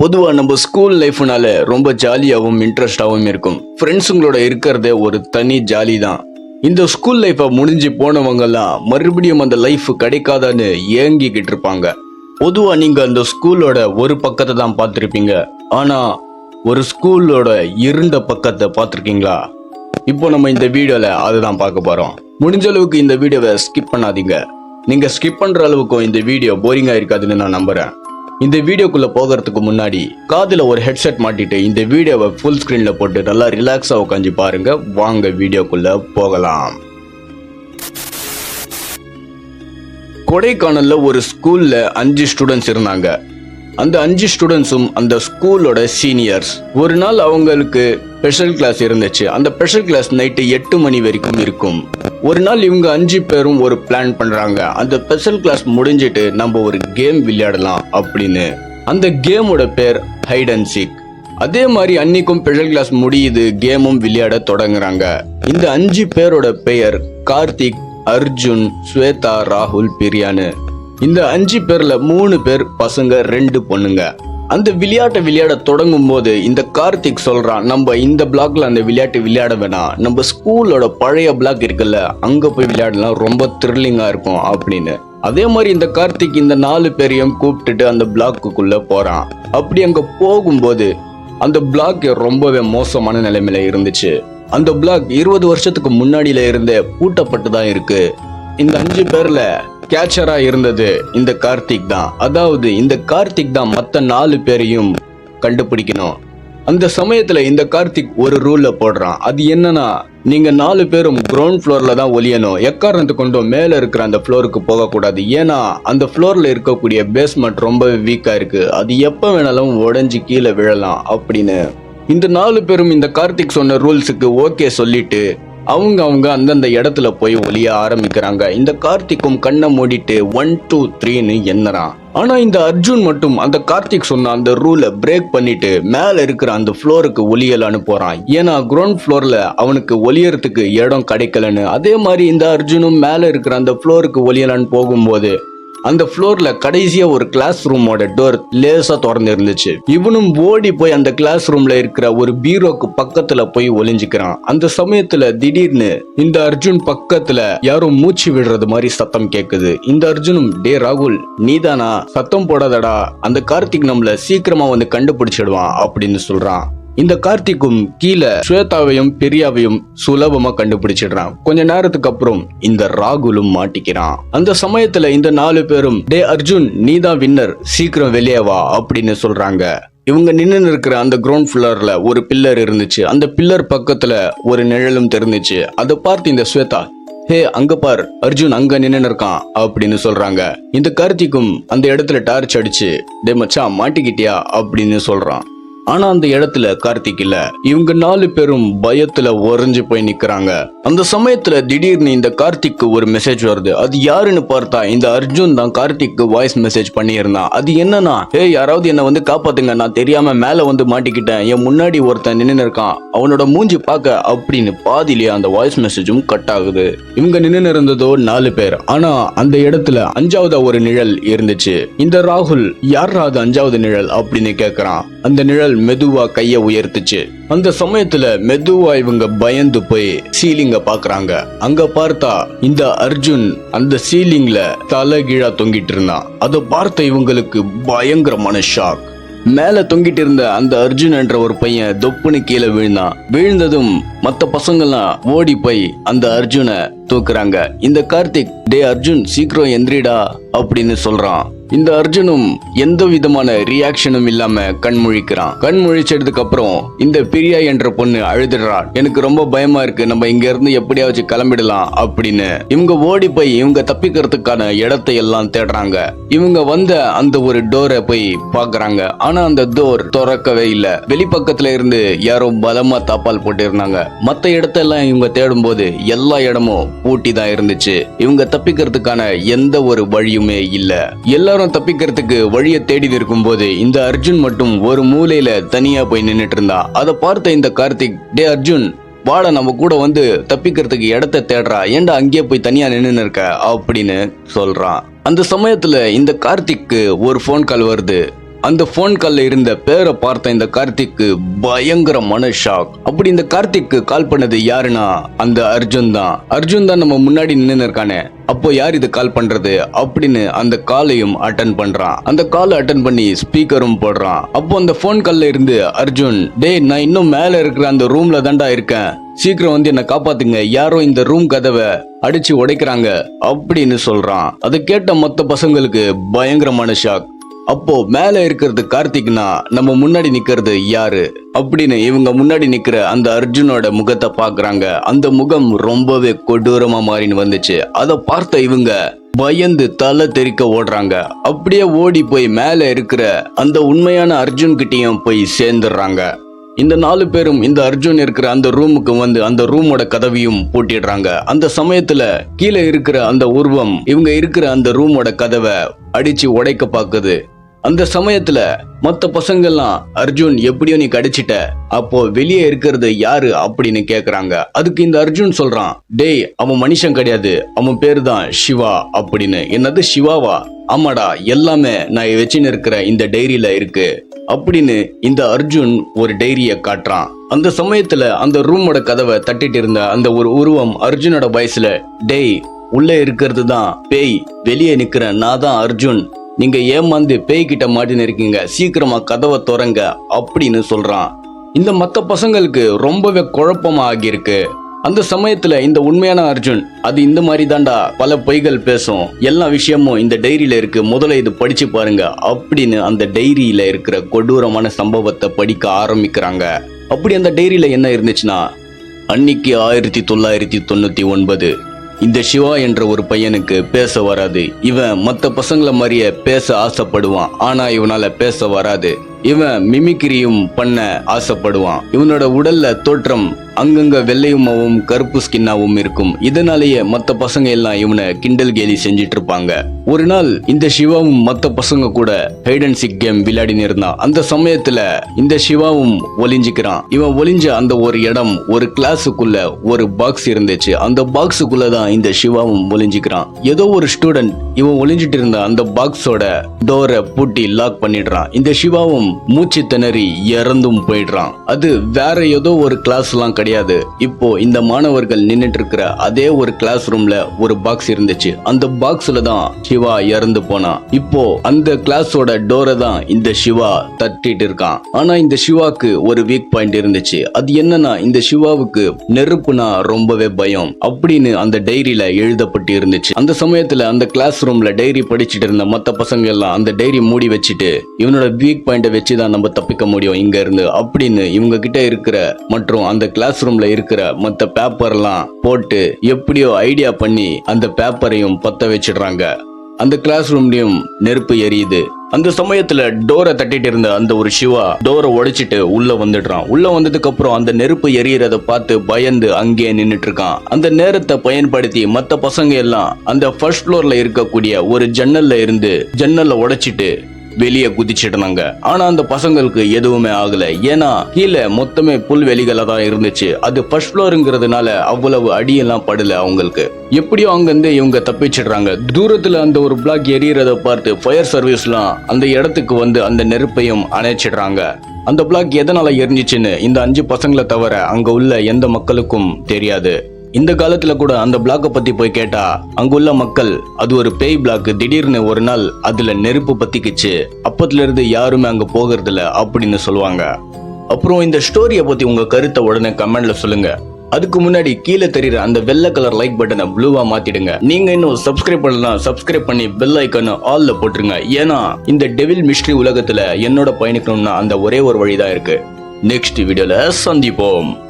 பொதுவாக நம்ம ஸ்கூல் லைஃப்னால ரொம்ப ஜாலியாகவும் இன்ட்ரெஸ்டாகவும் இருக்கும். ஃப்ரெண்ட்ஸுங்களோட இருக்கிறதே ஒரு தனி ஜாலி தான். இந்த ஸ்கூல் லைஃப்பை முடிஞ்சு போனவங்கெல்லாம் மறுபடியும் அந்த லைஃப் கிடைக்காதான்னு ஏங்கிக்கிட்டு இருப்பாங்க. பொதுவாக நீங்கள் அந்த ஸ்கூலோட ஒரு பக்கத்தை தான் பார்த்துருப்பீங்க. ஆனால் ஒரு ஸ்கூலோட இருண்ட பக்கத்தை பார்த்துருக்கீங்களா? இப்போ நம்ம இந்த வீடியோல அதுதான் பார்க்க போகிறோம் முடிஞ்ச அளவுக்கு இந்த வீடியோவை ஸ்கிப் பண்ணாதீங்க. நீங்கள் ஸ்கிப் பண்ணுற அளவுக்கும் இந்த வீடியோ போரிங்காக இருக்காதுன்னு நான் நம்புகிறேன் இந்த வீடியோக்குள்ள போகிறதுக்கு முன்னாடி காதுல ஒரு ஹெட்செட் மாட்டிட்டு இந்த வீடியோவை ஃபுல் ஸ்கிரீன்ல போட்டு நல்லா ரிலாக்ஸா உட்காந்து பாருங்க. வாங்க வீடியோக்குள்ள போகலாம். கொடைக்கானல்ல ஒரு ஸ்கூல்ல அஞ்சு ஸ்டூடெண்ட்ஸ் இருந்தாங்க. அந்த அஞ்சு ஸ்டூடெண்ட்ஸும் அந்த ஸ்கூலோட சீனியர்ஸ் ஒரு நாள் அவங்களுக்கு ஸ்பெஷல் கிளாஸ் இருந்துச்சு. அந்த ஸ்பெஷல் கிளாஸ் நைட்டு எட்டு மணி வரைக்கும் இருக்கும். ஒரு நாள் இவங்க அஞ்சு பேரும் ஒரு பிளான் பண்றாங்க. அந்த ஸ்பெஷல் கிளாஸ் முடிஞ்சிட்டு நம்ம ஒரு கேம் விளையாடலாம் அப்படின்னு. அந்த கேமோட பேர் ஹைட் அண்ட் சீக் அதே மாதிரி அன்னைக்கும் ஸ்பெஷல் கிளாஸ் முடியுது கேமும் விளையாட தொடங்குறாங்க. இந்த அஞ்சு பேரோட பெயர் கார்த்திக் அர்ஜுன் ஸ்வேதா ராகுல் பிரியானு. இந்த அஞ்சு பேர்ல மூணு பேர் பசங்க ரெண்டு பொண்ணுங்க. அந்த விளையாட்டை விளையாட தொடங்கும் போது இந்த கார்த்திக் சொல்றான் நம்ம இந்த பிளாக்ல அந்த விளையாட்டு விளையாட வேணாம். நம்ம ஸ்கூலோட பழைய பிளாக் இருக்குல்ல அங்க போய் விளையாடலாம். ரொம்ப த்ரில்லிங்கா இருக்கும் அப்படின்னு. அதே மாதிரி இந்த கார்த்திக் இந்த நாலு பேரையும் கூப்பிட்டுட்டு அந்த பிளாக்குக்குள்ள போறான். அப்படி அங்க போகும்போது அந்த பிளாக் ரொம்பவே மோசமான நிலைமையில இருந்துச்சு. அந்த பிளாக் இருபது வருஷத்துக்கு முன்னாடியில இருந்தே பூட்டப்பட்டு தான் இருக்கு. இந்த அஞ்சு பேர்ல கேச்சரா இருந்தது. இந்த கார்த்திக் தான். அதாவது இந்த கார்த்திக் தான் மற்ற நாலு பேரையும் கண்டுபிடிக்கணும். அந்த சமயத்துல இந்த கார்த்திக் ஒரு ரூல்ல போடுறான். அது என்னன்னா நீங்க நாலு பேரும் கிரவுண்ட் ஃப்ளோர்ல தான் ஒலியணும் எக்காரணத்து கொண்டும் மேல இருக்கிற அந்த ஃப்ளோருக்கு போகக்கூடாது. ஏன்னா அந்த ஃப்ளோர்ல இருக்கக்கூடிய பேஸ்மெண்ட் ரொம்ப வீக்கா இருக்கு. அது எப்ப வேணாலும் உடஞ்சி கீழே விழலாம் அப்படின்னு. இந்த நாலு பேரும் இந்த கார்த்திக் சொன்ன ரூல்ஸுக்கு ஓகே சொல்லிட்டு அவங்க அவங்க அந்தந்த இடத்துல போய் ஒலிய ஆரம்பிக்கிறாங்க. இந்த கார்த்திக்கும் கண்ணை மூடிட்டு ஒன் டூ த்ரீன்னு எண்ணறான். ஆனா இந்த அர்ஜுன் மட்டும் அந்த கார்த்திக் சொன்ன அந்த ரூலை பிரேக் பண்ணிட்டு மேல இருக்கிற அந்த ஃப்ளோருக்கு ஒலியலான்னு போறான். ஏன்னா கிரவுண்ட் ஃப்ளோர்ல அவனுக்கு ஒலியறதுக்கு இடம் கிடைக்கலன்னு. அதே மாதிரி இந்த அர்ஜுனும் மேல இருக்கிற அந்த ஃப்ளோருக்கு ஒலியலான்னு போகும்போது அந்த ஃப்ளோர்ல கடைசியா ஒரு கிளாஸ் ரூமோட டோர் லேசா திறந்து இருந்துச்சு. இவனும் ஓடி போய் அந்த கிளாஸ் ரூம்ல இருக்கிற ஒரு பீரோக்கு பக்கத்துல போய் ஒளிஞ்சுக்கிறான். அந்த சமயத்துல திடீர்னு இந்த அர்ஜுன் பக்கத்துல யாரோ மூச்சு விடுறது மாதிரி சத்தம் கேக்குது. இந்த அர்ஜுனும் டே ராகுல் நீதானா? சத்தம் போடாதடா. அந்த கார்த்திக் நம்மள சீக்கிரமா வந்து கண்டுபிடிச்சிடுவான் அப்படின்னு சொல்றான். இந்த கார்த்திக்கும் கீழே ஸ்வேதாவையும் பெரியாவையும் சுலபமா கண்டுபிடிச்சிடுறான். கொஞ்ச நேரத்துக்கு அப்புறம் இந்த ராகுலும் மாட்டிக்கிறான். அந்த சமயத்துல இந்த நாலு பேரும் டே அர்ஜுன் நீதான் வின்னர் சீக்கிரம் வெளியே வா அப்படின்னு சொல்றாங்க. இவங்க நின்று இருக்கிற அந்த கிரவுண்ட் ஃப்ளோர்ல ஒரு பில்லர் இருந்துச்சு. அந்த பில்லர் பக்கத்துல ஒரு நிழலும் தெரிஞ்சுச்சு. அதை பார்த்து இந்த ஸ்வேதா ஹே அங்க பார் அர்ஜுன் அங்க நின்னு இருக்கான் அப்படின்னு சொல்றாங்க. இந்த கார்த்திக்கும் அந்த இடத்துல டார்ச் அடிச்சு டே மச்சான் மாட்டிக்கிட்டியா? அப்படின்னு சொல்றான். ஆனா அந்த இடத்துல கார்த்திக் இல்ல. இவங்க நாலு பேரும் பயத்துல உறைஞ்சு போய் நிக்கிறாங்க. அந்த சமயத்துல திடீர்னு இந்த கார்த்திக்கு ஒரு மெசேஜ் வருது. அது யாருன்னு பார்த்தா இந்த அர்ஜுன் தான் கார்த்திக்கு வாய்ஸ் மெசேஜ் பண்ணியிருந்தான். அது என்னன்னா ஏ யாராவது என்ன வந்து காப்பாத்துங்க. நான் தெரியாம மேல வந்து மாட்டிக்கிட்டேன். என் முன்னாடி ஒருத்தன் நின்னு இருக்கான் அவனோட மூஞ்சி பார்க்க அப்படின்னு பாதியிலேயே அந்த வாய்ஸ் மெசேஜும் கட் ஆகுது. இவங்க நின்னு இருந்ததோ நாலு பேர். ஆனா அந்த இடத்துல அஞ்சாவது ஒரு நிழல் இருந்துச்சு. இந்த ராகுல் யார் அது அஞ்சாவது நிழல்? அப்படின்னு கேக்குறான். அந்த நிழல் மெதுவா கைய உயர்த்துச்சு. அந்த சமயத்துல மெதுவா இவங்க பயந்து போய் சீலிங்க பாக்குறாங்க. அங்க பார்த்தா இந்த அர்ஜுன் அந்த சீலிங்ல தலைகீழா தொங்கிட்டு இருந்தான். அதை பார்த்த இவங்களுக்கு பயங்கரமான ஷாக் மேல தொங்கிட்டு இருந்த அந்த அர்ஜுன் என்ற ஒரு பையன் தொப்புன்னு கீழே விழுந்தான். விழுந்ததும் மத்த பசங்கள்லாம் ஓடி போய் அந்த அர்ஜுனை தூக்குறாங்க. இந்த கார்த்திக் டே அர்ஜுன் சீக்கிரம் எந்திரிடா அப்படின்னு சொல்றான். இந்த அர்ஜுனும் எந்த விதமான ரியாக்ஷனும் இல்லாம கண் முழிக்கிறான் கண் முழிச்சதுக்கு அப்புறம் இந்த பிரியா என்ற பொண்ணு அழுதுடுறான் எனக்கு ரொம்ப பயமா இருக்கு. நம்ம இங்க இருந்து எப்படியாச்சும் கிளம்பிடலாம் அப்படின்னு. இவங்க ஓடி போய் இவங்க தப்பிக்கிறதுக்கான இடத்தை எல்லாம் தேடுறாங்க. இவங்க வந்த அந்த ஒரு டோரை போய் பாக்குறாங்க ஆனா அந்த டோர் திறக்கவே இல்ல. வெளிப்பக்கத்துல இருந்து யாரோ பலமா தாப்பால் போட்டு இருந்தாங்க மத்த இடத்தெல்லாம் இவங்க தேடும் போது எல்லா இடமும் பூட்டி தான் இருந்துச்சு. இவங்க தப்பிக்கிறதுக்கான எந்த ஒரு வழியுமே இல்ல. எல்லாரும் தப்பிக்கிறதுக்கு வழியை தேடிட்டு இருக்கும்போது இந்த அர்ஜுன் மட்டும் ஒரு மூலையில தனியா போய் நின்னுட்டு இருந்தா. அதை பார்த்த இந்த கார்த்திக் டே அர்ஜுன் வாட நம்ம கூட வந்து தப்பிக்கிறதுக்கு இடத்த தேடுறா. ஏன்டா அங்கேயே போய் தனியா நின்னு இருக்க? அப்படின்னு சொல்றான். அந்த சமயத்துல இந்த கார்த்திக்கு ஒரு ஃபோன் கால் வருது. அந்த ஃபோன் கால்ல இருந்த பேரை பார்த்த இந்த கார்த்திக்கு பயங்கரமான ஷாக் அப்படி இந்த கார்த்திக்கு கால் பண்ணது யாருன்னா அந்த அர்ஜுன் தான். அர்ஜுன் தான் நம்ம முன்னாடி நின்று இருக்கானே அப்போ யார் இது கால் பண்றது? அப்படின்னு அந்த காலையும் அட்டன் பண்றான். அந்த கால் அட்டன் பண்ணி ஸ்பீக்கரும் போடுறான். அப்போ அந்த ஃபோன் கால்ல இருந்து அர்ஜுன் டேய் நான் இன்னும் மேல இருக்கிற அந்த ரூம்ல தான்டா இருக்கேன். சீக்கிரம் வந்து என்ன காப்பாத்துங்க. யாரோ இந்த ரூம் கதவை அடிச்சு உடைக்கிறாங்க. அப்படின்னு சொல்றான். அதை கேட்ட மொத்த பசங்களுக்கு பயங்கரமான ஷாக் அப்போ மேல இருக்கிறது கார்த்திக்னா நம்ம முன்னாடி நிக்கிறது யாரு? அப்படின்னு இவங்க முன்னாடி நிக்கிற அந்த அர்ஜுனோட முகத்தை பாக்குறாங்க அந்த முகம் ரொம்பவே கொடூரமா மாறின்னு வந்துச்சு. அதை பார்த்த இவங்க பயந்து தலை தெறிக்க ஓடுறாங்க. அப்படியே ஓடி போய் மேல இருக்கிற அந்த உண்மையான அர்ஜுன் கிட்டயும் போய் சேர்ந்துடுறாங்க. இந்த நாலு பேரும் இந்த அர்ஜுன் இருக்கிற அந்த ரூமுக்கு வந்து அந்த ரூமோட கதவையும் பூட்டிடுறாங்க. அந்த சமயத்துல கீழே இருக்கிற அந்த உருவம் இவங்க இருக்கிற அந்த ரூமோட கதவை அடிச்சு உடைக்க பாக்குது அந்த சமயத்துல மத்த பசங்கெல்லாம் அர்ஜுன் எப்படியோ நீ கடிச்சிட்ட. அப்போ வெளியே இருக்கிறது யாரு? அப்படின்னு கேக்குறாங்க. அதுக்கு இந்த அர்ஜுன் சொல்றான் டேய் அவன் மனுஷன் கிடையாது. அவன் பேரு தான் சிவா அப்படின்னு. என்னது சிவாவா ஆமாடா எல்லாமே நான் வச்சுன்னு இருக்கிற இந்த டைரியில இருக்கு. அப்படின்னு இந்த அர்ஜுன் ஒரு டைரிய காட்டுறான். அந்த சமயத்துல அந்த ரூமோட கதவை தட்டிட்டு இருந்த அந்த ஒரு உருவம் அர்ஜுனோட வயசுல டேய் உள்ள இருக்கிறது தான் பேய். வெளியே நிக்கிற நான் தான் அர்ஜுன். நீங்க ஏமாந்து பேய்கிட்ட மாட்டின்னு இருக்கீங்க. சீக்கிரமா கதவை திறங்க அப்படின்னு சொல்றான். இந்த மத்த பசங்களுக்கு ரொம்பவே குழப்பமா ஆகியிருக்கு. அந்த சமயத்துல இந்த உண்மையான அர்ஜுன் அது இந்த மாதிரி தாண்டா பல பொய்கள் பேசும். எல்லா விஷயமும் இந்த டைரியில இருக்கு. முதல்ல இது படிச்சு பாருங்க அப்படின்னு அந்த டைரியில இருக்கிற கொடூரமான சம்பவத்தை படிக்க ஆரம்பிக்கிறாங்க. அப்படி அந்த டைரியில என்ன இருந்துச்சுன்னா அன்னைக்கு ஆயிரத்தி தொள்ளாயிரத்தி தொண்ணூத்தி ஒன்பது இந்த சிவா என்ற ஒரு பையனுக்கு பேச வராது. இவன் மற்ற பசங்களை மாதிரியே பேச ஆசைப்படுவான். ஆனா இவனால பேச வராது. இவன் மிமிக்ரியும் பண்ண ஆசைப்படுவான். இவனோட உடல்ல தோற்றம் அங்கங்க வெள்ளையுமாவும் கருப்பு ஸ்கின்னாவும் இருக்கும். இதனாலேயே மற்ற பசங்க எல்லாம் இவனை கிண்டல் கேலி செஞ்சிட்டு இருப்பாங்க ஒரு நாள் இந்த சிவாவும் மற்ற பசங்க கூட ஹைட் அண்ட் சிக் கேம் விளையாடின்னு இருந்தான். அந்த சமயத்துல இந்த சிவாவும் ஒளிஞ்சுக்கிறான். இவன் ஒளிஞ்ச அந்த ஒரு இடம் ஒரு கிளாஸுக்குள்ள ஒரு பாக்ஸ் இருந்துச்சு. அந்த பாக்ஸுக்குள்ள தான் இந்த சிவாவும் ஒளிஞ்சுக்கிறான். ஏதோ ஒரு ஸ்டூடெண்ட் இவன் ஒளிஞ்சிட்டு இருந்த அந்த பாக்ஸோட டோரை பூட்டி லாக் பண்ணிடுறான். இந்த சிவாவும் மூச்சு திணறி இறந்தும் போயிடுறான். அது வேற ஏதோ ஒரு கிளாஸ் எல்லாம் கிடையாது. இப்போ இந்த மாணவர்கள் நின்னுட்டு இருக்கிற அதே ஒரு கிளாஸ் ரூம்ல ஒரு பாக்ஸ் இருந்துச்சு. அந்த பாக்ஸ்ல தான் சிவா இறந்து போனான். இப்போ அந்த கிளாஸோட டோரை தான் இந்த சிவா தட்டிட்டு இருக்கான். ஆனா இந்த சிவாக்கு ஒரு வீக் பாயிண்ட் இருந்துச்சு. அது என்னன்னா இந்த சிவாவுக்கு நெருப்புனா ரொம்பவே பயம் அப்படின்னு அந்த டைரியில எழுதப்பட்டு இருந்துச்சு. அந்த சமயத்துல அந்த கிளாஸ் ரூம்ல டைரி படிச்சுட்டு இருந்த மத்த பசங்க எல்லாம் அந்த டைரி மூடி வச்சுட்டு இவனோட வீக் பாயிண்ட வச்சுதான் நம்ம தப்பிக்க முடியும். இங்க இருந்து அப்படின்னு இவங்க கிட்ட இருக்கிற மற்றும் அந்த கிளாஸ் ரூம்ல இருக்கிற மத்த பேப்பர்லாம் போட்டு எப்படியோ ஐடியா பண்ணி அந்த பேப்பரையும் பத்த வச்சிடுறாங்க. அந்த கிளாஸ் ரூம்லயும் நெருப்பு எரியுது. அந்த சமயத்துல டோரை தட்டிட்டு இருந்த அந்த ஒரு சிவா டோரை உடைச்சிட்டு உள்ள வந்துடுறான். உள்ள வந்ததுக்கு அப்புறம் அந்த நெருப்பு எரியறத பார்த்து பயந்து அங்கேயே நின்னுட்டு இருக்கான். அந்த நேரத்தை பயன்படுத்தி மத்த பசங்க எல்லாம் அந்த ஃபர்ஸ்ட் ஃப்ளோர்ல இருக்கக்கூடிய ஒரு ஜன்னல்ல இருந்து ஜன்னலை உடைச்சிட்டு வெளியே குதிச்சிடுனாங்க ஆனா அந்த பசங்களுக்கு எதுவுமே ஆகல. ஏன்னா கீழே மொத்தமே புல்வெளிகளா தான் இருந்துச்சு. அது ஃபர்ஸ்ட் ஃப்ளோருங்கிறதுனால அவ்வளவு அடியெல்லாம் படல அவங்களுக்கு. எப்படியோ அங்கிருந்து இவங்க தப்பிச்சிடுறாங்க. தூரத்துல அந்த ஒரு பிளாக் எரியறத பார்த்து ஃபயர் சர்வீஸ்லாம் அந்த இடத்துக்கு வந்து அந்த நெருப்பையும் அணைச்சிடுறாங்க. அந்த பிளாக் எதனால எரிஞ்சிச்சுன்னு இந்த அஞ்சு பசங்களை தவிர அங்க உள்ள எந்த மக்களுக்கும் தெரியாது. இந்த காலத்துல கூட அந்த பிளாக்கை பத்தி போய் கேட்டா அங்குள்ள மக்கள் அது ஒரு பேய் பிளாக் திடீர்னு ஒரு நாள் அதுல நெருப்பு பத்திக்குச்சு. அப்பத்துல இருந்து யாருமே அங்க போகிறது இல்ல அப்படின்னு சொல்லுவாங்க. அப்புறம் இந்த ஸ்டோரியை பத்தி உங்க கருத்தை உடனே கமெண்ட்ல சொல்லுங்க. அதுக்கு முன்னாடி கீழே தெரியுற அந்த வெள்ளை கலர் லைக் பட்டனை ப்ளூவா மாத்திடுங்க. நீங்க இன்னும் சப்ஸ்கிரைப் பண்ணலாம் சப்ஸ்கிரைப் பண்ணி பெல் ஐக்கன் ஆல்ல போட்டுருங்க. ஏன்னா இந்த டெவில் மிஸ்ட்ரி உலகத்துல என்னோட பயணிக்கணும்னா அந்த ஒரே ஒரு வழிதான் இருக்கு. நெக்ஸ்ட் வீடியோல சந்திப்போம்.